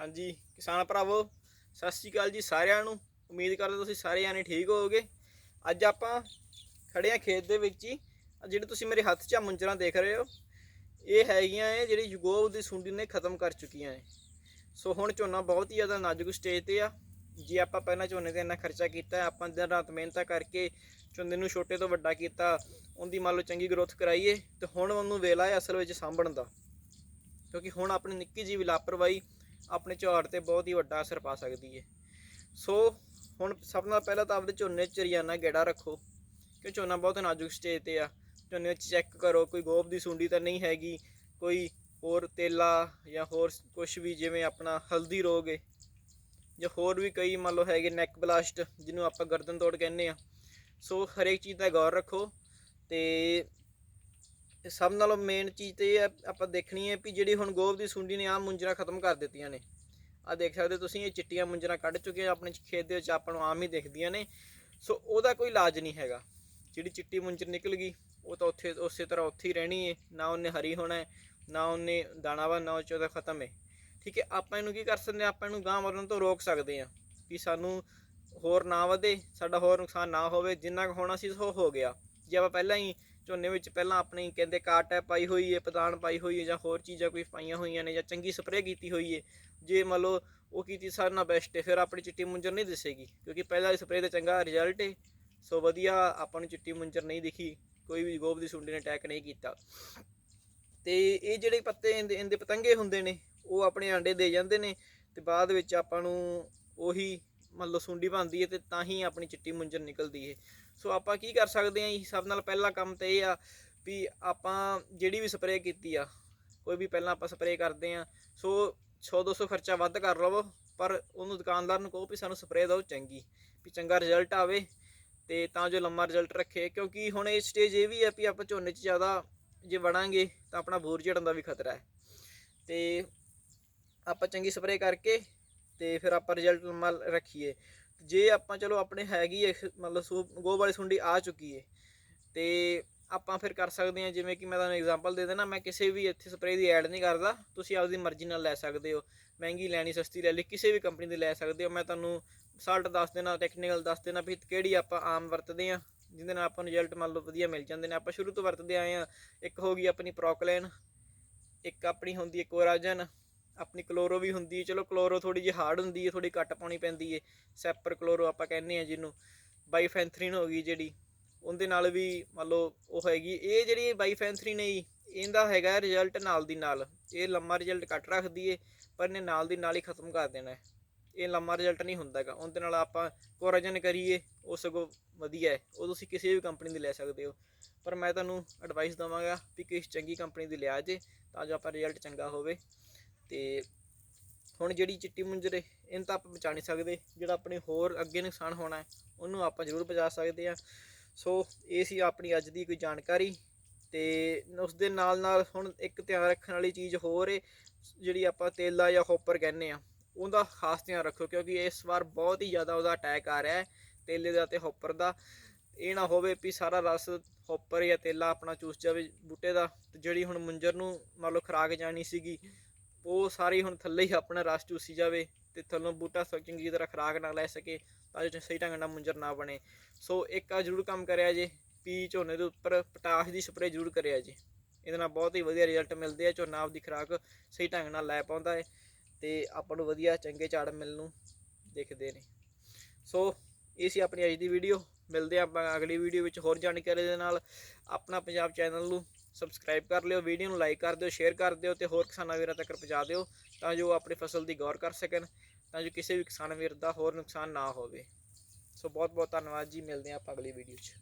ਹਾਂਜੀ, ਕਿਸਾਨ ਭਰਾਵੋ, ਸਤਿ ਸ਼੍ਰੀ ਅਕਾਲ ਜੀ ਸਾਰਿਆਂ ਨੂੰ। ਉਮੀਦ ਕਰਦੇ ਤੁਸੀਂ ਸਾਰੇ ਜਾਣੇ ਠੀਕ ਹੋਵੋਗੇ। ਅੱਜ ਆਪਾਂ ਖੜੇ ਆ ਖੇਤ ਦੇ ਵਿੱਚ ਹੀ, ਜਿਹੜੇ ਤੁਸੀਂ ਮੇਰੇ ਹੱਥ 'ਚ ਆ ਮੁੰਜਰਾਂ ਦੇਖ ਰਹੇ ਹੋ। ਇਹ ਹੈਗੀਆਂ ਇਹ ਜਿਹੜੀ ਯੂਗੋਵ ਦੀ ਸੁੰਡੀ ਨੇ ਖਤਮ ਕਰ ਚੁੱਕੀਆਂ ਨੇ ਸੋ ਹੁਣ ਝੋਨਾ ਬਹੁਤ ਹੀ ਜ਼ਿਆਦਾ ਨਾਜ਼ੁਕ ਸਟੇਜ ਤੇ ਆ। ਜੇ ਆਪਾਂ ਪਹਿਲਾਂ ਝੋਨੇ ਤੇ ਇੰਨਾ ਖਰਚਾ ਕੀਤਾ, ਆਪਾਂ ਦਿਨ ਰਾਤ ਮਿਹਨਤਾਂ ਕਰਕੇ ਝੋਨੇ ਨੂੰ ਛੋਟੇ ਤੋਂ ਵੱਡਾ ਕੀਤਾ, ਉਹਦੀ ਮੰਨ ਲਓ ਚੰਗੀ ਗਰੋਥ ਕਰਾਈਏ, ਤੇ ਹੁਣ ਉਹਨੂੰ ਵੇਲਾ ਹੈ ਅਸਲ ਵਿੱਚ ਸਾਂਭਣ ਦਾ। ਕਿਉਂਕਿ ਹੁਣ ਆਪਣੀ ਨਿੱਕੀ ਜਿਹੀ ਲਾਪਰਵਾਹੀ ਆਪਣੇ ਝਾੜ ਤੇ ਬਹੁਤ ਹੀ ਵੱਡਾ ਅਸਰ ਪਾ ਸਕਦੀ ਹੈ ਸੋ ਹੁਣ ਸਭ ਨਾਲ ਪਹਿਲਾਂ ਤਾਂ ਆਪਦੇ ਝੋਨੇ 'ਚ ਚਰਿਆਨਾ ਗੇੜਾ ਰੱਖੋ ਕਿ ਝੋਨਾ ਬਹੁਤ ਨਾਜ਼ੁਕ ਸਟੇਜ ਤੇ ਆ। ਝੋਨੇ 'ਚ ਚੈੱਕ ਕਰੋ, ਕੋਈ ਗੋਬ ਦੀ ਸੁੰਡੀ ਤਾਂ ਨਹੀਂ ਹੈਗੀ, ਕੋਈ ਹੋਰ ਤੇਲਾ ਜਾਂ ਹੋਰ ਕੁਝ ਵੀ ਜਿਵੇਂ ਆਪਣਾ ਹਲਦੀ ਰੋਗ ਹੈ ਜਾਂ ਹੋਰ ਵੀ ਕਈ ਮੰਨ ਲਓ ਹੈਗੇ ਨੈਕ ਬਲਾਸਟ ਜਿਹਨੂੰ ਆਪਾਂ ਗਰਦਨ ਤੋੜ ਕਹਿੰਦੇ ਆ। ਸੋ ਹਰੇਕ ਚੀਜ਼ ਦਾ ਗੌਰ ਰੱਖੋ ਤੇ ਤੇ ਸਭ ਨਾਲੋਂ ਮੇਨ ਚੀਜ਼ ਤੇ ਇਹ ਹੈ ਆਪਾਂ ਦੇਖਣੀ ਹੈ ਵੀ ਜਿਹੜੀ ਹੁਣ ਗੋਭ ਦੀ ਸੁੰਡੀ ਨੇ ਆਮ ਮੁੰਜਰਾ ਖਤਮ ਕਰ ਦਿੱਤੀਆਂ ਨੇ। ਆ ਦੇਖ ਸਕਦੇ ਹੋ ਤੁਸੀਂ, ਇਹ ਚਿੱਟੀਆਂ ਮੁੰਜਰਾ ਕੱਢ ਚੁੱਕੇ ਆ, ਆਪਣੇ ਖੇਤ ਦੇ ਵਿੱਚ ਆਪਾਂ ਨੂੰ ਆਮ ਹੀ ਦਿਖਦੀਆਂ ਨੇ। ਸੋ ਉਹਦਾ ਕੋਈ ਇਲਾਜ ਨਹੀਂ ਹੈਗਾ। ਜਿਹੜੀ ਚਿੱਟੀ ਮੁੰਜਰ ਨਿਕਲ ਗਈ, ਉਹ ਤਾਂ ਉੱਥੇ, ਉਸੇ ਤਰ੍ਹਾਂ ਉੱਥੇ ਹੀ ਰਹਿਣੀ ਹੈ। ਨਾ ਉਹਨੇ ਹਰੀ ਹੋਣਾ ਹੈ, ਨਾ ਉਹਨੇ ਦਾਣਾ ਵਾ, ਨਾ ਉਹ 'ਚ ਉਹਦਾ ਖਤਮ ਹੈ। ਠੀਕ ਹੈ, ਆਪਾਂ ਇਹਨੂੰ ਕੀ ਕਰ ਸਕਦੇ ਹਾਂ? ਆਪਾਂ ਇਹਨੂੰ ਗਾਂ ਮਰਨ ਤੋਂ ਰੋਕ ਸਕਦੇ ਹਾਂ ਕਿ ਸਾਨੂੰ ਹੋਰ ਨਾ ਵਧੇ, ਸਾਡਾ ਹੋਰ ਨੁਕਸਾਨ ਨਾ ਹੋਵੇ, ਜਿੰਨਾ ਕੁ ਹੋਣਾ ਸੀ ਉਹ ਹੋ ਗਿਆ। ਜੇ ਆਪਾਂ ਪਹਿਲਾਂ ਹੀ ਝੋਨੇ ਵਿੱਚ ਪਹਿਲਾਂ ਆਪਣੀ ਕਹਿੰਦੇ ਕਾਟੈ ਪਾਈ ਹੋਈ ਹੈ ਪਤਾਣ ਪਾਈ ਹੋਈ ਹੈ ਜਾਂ ਹੋਰ ਚੀਜ਼ਾਂ ਕੋਈ ਪਾਈਆਂ ਹੋਈਆਂ ਨੇ ਜਾਂ ਚੰਗੀ ਸਪਰੇਅ ਕੀਤੀ ਹੋਈ ਹੈ ਜੇ ਮੰਨ ਲਓ ਉਹ ਕੀਤੀ ਸਾਰਿਆਂ ਨਾਲ ਬੈਸਟ ਹੈ ਫਿਰ ਆਪਣੀ ਚਿੱਟੀ ਮੁੰਜਰ ਨਹੀਂ ਦਿਸੇਗੀ, ਕਿਉਂਕਿ ਪਹਿਲਾਂ ਸਪਰੇਅ ਦਾ ਚੰਗਾ ਰਿਜ਼ਲਟ ਹੈ ਸੋ ਵਧੀਆ ਆਪਾਂ ਨੂੰ ਚਿੱਟੀ ਮੁੰਜਰ ਨਹੀਂ ਦਿਖੀ, ਕੋਈ ਵੀ ਗੋਬ ਦੀ ਸੁੰਡੀ ਨੇ ਅਟੈਕ ਨਹੀਂ ਕੀਤਾ। ਤੇ ਇਹ ਜਿਹੜੇ ਪੱਤੇ ਇਹਦੇ ਇਹਦੇ ਪਤੰਗੇ ਹੁੰਦੇ ਨੇ, ਉਹ ਆਪਣੇ ਆਂਡੇ ਦੇ ਜਾਂਦੇ ਨੇ, ਤੇ ਬਾਅਦ ਵਿੱਚ ਆਪਾਂ ਨੂੰ ਉਹੀ ਮੰਨ ਲਓ ਸੁੰਡੀ ਬਣਦੀ ਹੈ ਤੇ ਤਾਂ ਹੀ ਆਪਣੀ ਚਿੱਟੀ ਮੁੰਜਰ ਨਿਕਲਦੀ ਹੈ ਸੋ ਆਪਾਂ ਕੀ ਕਰ ਸਕਦੇ ਹਾਂ ਜੀ? ਸਭ ਨਾਲ ਪਹਿਲਾ ਕੰਮ ਤੇ ਇਹ ਆ ਵੀ ਆਪਾਂ ਜਿਹੜੀ ਵੀ ਸਪਰੇਅ ਕੀਤੀ ਆ, ਕੋਈ ਵੀ ਪਹਿਲਾਂ ਆਪਾਂ ਸਪਰੇਅ ਕਰਦੇ ਆ। ਸੋ 100 200 ਖਰਚਾ ਵੱਧ ਕਰ ਲਵੋ, ਪਰ ਉਹਨੂੰ ਦੁਕਾਨਦਾਰ ਨੂੰ ਕਹੋ ਵੀ ਸਾਨੂੰ ਸਪਰੇਅ ਦਿਓ ਚੰਗੀ, ਵੀ ਚੰਗਾ ਰਿਜ਼ਲਟ ਆਵੇ। ਤੇ ਤਾਂ ਜੋ ਲੰਮਾ ਰਿਜ਼ਲਟ ਰੱਖੇ, ਕਿਉਂਕਿ ਹੁਣ ਇਹ ਸਟੇਜ ਇਹ ਵੀ ਆ ਵੀ ਆਪਾਂ ਝੋਨੇ 'ਚ ਜ਼ਿਆਦਾ ਜੇ ਵੜਾਂਗੇ ਤਾਂ ਆਪਣਾ ਬੂਰ ਝੜਨ ਦਾ ਵੀ ਖਤਰਾ ਹੈ। ਤੇ ਆਪਾਂ ਚੰਗੀ ਸਪਰੇਅ ਕਰਕੇ ਤੇ ਫਿਰ ਆਪਾਂ ਰਿਜ਼ਲਟ ਲੰਮਾ ਰੱਖੀਏ। ਜੇ ਆਪਾਂ ਚਲੋ ਆਪਣੇ ਹੈਗੀ ਹੈ ਮਤਲਬ ਸੂ, ਗੋਹ ਵਾਲੀ ਸੁੰਡੀ ਆ ਚੁੱਕੀ ਹੈ ਤੇ ਆਪਾਂ ਫਿਰ ਕਰ ਸਕਦੇ ਹਾਂ, ਜਿਵੇਂ ਕਿ ਮੈਂ ਤੁਹਾਨੂੰ ਐਗਜ਼ਾਮਪਲ ਦੇ ਦੇਣਾ, ਮੈਂ ਕਿਸੇ ਵੀ ਇੱਥੇ ਸਪਰੇਅ ਦੀ ਐਡ ਨਹੀਂ ਕਰਦਾ, ਤੁਸੀਂ ਆਪਦੀ ਮਰਜ਼ੀ ਨਾਲ ਲੈ ਸਕਦੇ ਹੋ, ਮਹਿੰਗੀ ਲੈਣੀ, ਸਸਤੀ ਲੈ ਲਈ, ਕਿਸੇ ਵੀ ਕੰਪਨੀ ਦੀ ਲੈ ਸਕਦੇ ਹੋ, ਮੈਂ ਤੁਹਾਨੂੰ ਸਾਲਟ ਦੱਸ ਦੇਣਾ ਟੈਕਨੀਕਲ ਦੱਸ ਦੇਣਾ ਵੀ ਕਿਹੜੀ ਆਪਾਂ ਆਮ ਵਰਤਦੇ ਆ ਜਿਹਦੇ ਨਾਲ ਆਪਾਂ ਨੂੰ ਰਿਜ਼ਲਟ ਮੰਨ ਲਓ ਵਧੀਆ ਮਿਲ ਜਾਂਦੇ ਨੇ, ਆਪਾਂ ਸ਼ੁਰੂ ਤੋਂ ਵਰਤਦੇ ਆਏ ਆ ਇੱਕ ਹੋ ਗਈ ਆਪਣੀ ਪ੍ਰੋਕਲੈਨ ਇੱਕ ਆਪਣੀ ਹੁੰਦੀ ਹੈ ਕੋਰਾਜਨ ਆਪਣੀ ਕਲੋਰੋ ਵੀ ਹੁੰਦੀ ਹੈ ਚਲੋ ਕਲੋਰੋ ਥੋੜੀ ਜਿਹੀ ਹਾਰਡ ਹੁੰਦੀ ਹੈ ਥੋੜੀ ਘੱਟ ਪਾਉਣੀ ਪੈਂਦੀ ਹੈ ਸੈਪਰ ਕਲੋਰੋ ਆਪਾਂ ਕਹਿੰਦੇ ਆ ਜਿਹਨੂੰ ਬਾਈਫੈਂਥਰੀਨ ਹੋ ਗਈ ਜਿਹੜੀ ਉਹਦੇ ਨਾਲ ਵੀ ਮੰਨ ਲਓ ਉਹ ਹੈਗੀ ਇਹ ਜਿਹੜੀ ਬਾਈਫੈਂਥਰੀਨ ਹੈ ਜੀ, ਇਹਦਾ ਹੈਗਾ ਰਿਜ਼ਲਟ ਨਾਲ ਦੀ ਨਾਲ ਇਹ ਲੰਮਾ ਰਿਜ਼ਲਟ ਕੱਟ ਰੱਖਦੀ ਏ ਪਰ ਇਹਨੇ ਨਾਲ ਦੀ ਨਾਲ ਹੀ ਖਤਮ ਕਰ ਦੇਣਾ ਹੈ ਇਹ ਲੰਮਾ ਰਿਜ਼ਲਟ ਨਹੀਂ ਹੁੰਦਾ ਹੈਗਾ ਉਹਦੇ ਨਾਲ ਆਪਾਂ ਕੋਰਾਜਨ ਕਰੀਏ ਉਹ ਸਗੋਂ ਵਧੀਆ ਹੈ ਉਹ ਤੁਸੀਂ ਕਿਸੇ ਵੀ ਕੰਪਨੀ ਦੀ ਲੈ ਸਕਦੇ ਹੋ ਪਰ ਮੈਂ ਤੁਹਾਨੂੰ ਐਡਵਾਈਸ ਦਵਾਂਗਾ ਵੀ ਕਿਸ ਚੰਗੀ ਕੰਪਨੀ ਦੀ ਲਿਆ ਜੇ ਤਾਂ ਜੋ ਆਪਾਂ ਰਿਜ਼ਲਟ ਚੰਗਾ ਹੋਵੇ। ਤੇ ਹੁਣ ਜਿਹੜੀ ਚਿੱਟੀ ਮੁੰਜਰ ਏ ਇਹਨੂੰ ਤਾਂ ਆਪਾਂ ਬਚਾ ਨਹੀਂ ਸਕਦੇ। ਜਿਹੜਾ ਆਪਣੇ ਹੋਰ ਅੱਗੇ ਨੁਕਸਾਨ ਹੋਣਾ ਹੈ, ਉਹਨੂੰ ਆਪਾਂ ਜ਼ਰੂਰ ਬਚਾ ਸਕਦੇ ਆ ਸੋ, ਇਹ ਸੀ ਆਪਣੀ ਅੱਜ ਦੀ ਕੋਈ ਜਾਣਕਾਰੀ ਤੇ ਉਸ ਦੇ ਨਾਲ ਨਾਲ ਹੁਣ ਇੱਕ ਧਿਆਨ ਰੱਖਣ ਵਾਲੀ ਚੀਜ਼ ਹੋਰ ਏ, ਜਿਹੜੀ ਆਪਾਂ ਤੇਲਾ ਜਾਂ ਹੋਪਰ ਕਹਿੰਦੇ ਆ ਉਹਦਾ ਖਾਸ ਧਿਆਨ ਰੱਖੋ, ਕਿਉਂਕਿ ਇਸ ਵਾਰ ਬਹੁਤ ਹੀ ਜ਼ਿਆਦਾ ਉਹਦਾ ਅਟੈਕ ਆ ਰਿਹਾ ਹੈ, ਤੇਲੇ ਦਾ ਤੇ ਹੋਪਰ ਦਾ। ਇਹ ਨਾ ਹੋਵੇ ਵੀ ਸਾਰਾ ਰਸ ਹੋਪਰ ਜਾਂ ਤੇਲਾ ਆਪਣਾ ਚੂਸ ਜਾਵੇ ਬੂਟੇ ਦਾ, ਤੇ ਜਿਹੜੀ ਹੁਣ ਮੁੰਜਰ ਨੂੰ ਮੰਨ ਲਓ ਖਰਾਕ ਜਾਣੀ ਸੀਗੀ ਉਹ ਸਾਰੀ ਹੁਣ ਥੱਲੇ ਹੀ ਆਪਣਾ ਰਸ ਚੂਸੀ ਜਾਵੇ ਤੇ ਥੱਲੋਂ ਬੂਟਾ ਸ- ਚੰਗੀ ਤਰ੍ਹਾਂ ਖਰਾਕ ਨਾ ਲੈ ਸਕੇ ਤਾਂ ਜੋ ਸਹੀ ਢੰਗ ਨਾਲ ਮੁੰਜਰ ਨਾ ਬਣੇ। ਸੋ ਇੱਕ ਆ ਜ਼ਰੂਰ ਕੰਮ ਕਰਿਆ ਜੇ, ਪੀ ਝੋਨੇ ਦੇ ਉੱਪਰ ਪੋਟਾਸ਼ ਦੀ ਸਪਰੇਅ ਜ਼ਰੂਰ ਕਰਿਆ ਜੇ। ਇਹਦੇ ਨਾਲ ਬਹੁਤ ਹੀ ਵਧੀਆ ਰਿਜ਼ਲਟ ਮਿਲਦੇ ਆ, ਝੋਨਾ ਆਪਦੀ ਖਰਾਕ ਸਹੀ ਢੰਗ ਨਾਲ ਲੈ ਪਾਉਂਦਾ ਹੈ ਤੇ ਆਪਾਂ ਨੂੰ ਵਧੀਆ ਚੰਗੇ ਝਾੜ ਮਿਲਣ ਨੂੰ ਦਿਖਦੇ ਨੇ। ਸੋ ਇਹ ਸੀ ਆਪਣੀ ਅੱਜ ਦੀ ਵੀਡੀਓ। ਮਿਲਦੇ ਹਾਂ ਆਪਾਂ ਅਗਲੀ ਵੀਡੀਓ ਵਿੱਚ ਹੋਰ ਜਾਣਕਾਰੀ ਦੇ ਨਾਲ। ਆਪਣਾ ਪੰਜਾਬ ਚੈਨਲ ਨੂੰ ਸਬਸਕ੍ਰਾਈਬ ਕਰ ਲਿਓ ਵੀਡੀਓ ਨੂੰ ਲਾਈਕ ਕਰ ਦਿਓ ਸ਼ੇਅਰ ਕਰ ਦਿਓ ਤੇ ਹੋਰ ਕਿਸਾਨਾਂ ਵੀਰਾਂ ਤੱਕ ਪਹੁੰਚਾ ਦਿਓ ਤਾਂ ਜੋ ਆਪਣੀ ਫਸਲ ਦੀ ਗੌਰ ਕਰ ਸਕਣ, ਤਾਂ ਜੋ ਕਿਸੇ ਵੀ ਕਿਸਾਨ ਵੀਰ ਦਾ ਹੋਰ ਨੁਕਸਾਨ ਨਾ ਹੋਵੇ। ਸੋ ਬਹੁਤ ਬਹੁਤ ਧੰਨਵਾਦ ਜੀ, ਮਿਲਦੇ ਹਾਂ ਆਪਾਂ ਅਗਲੀ ਵੀਡੀਓ 'ਚ।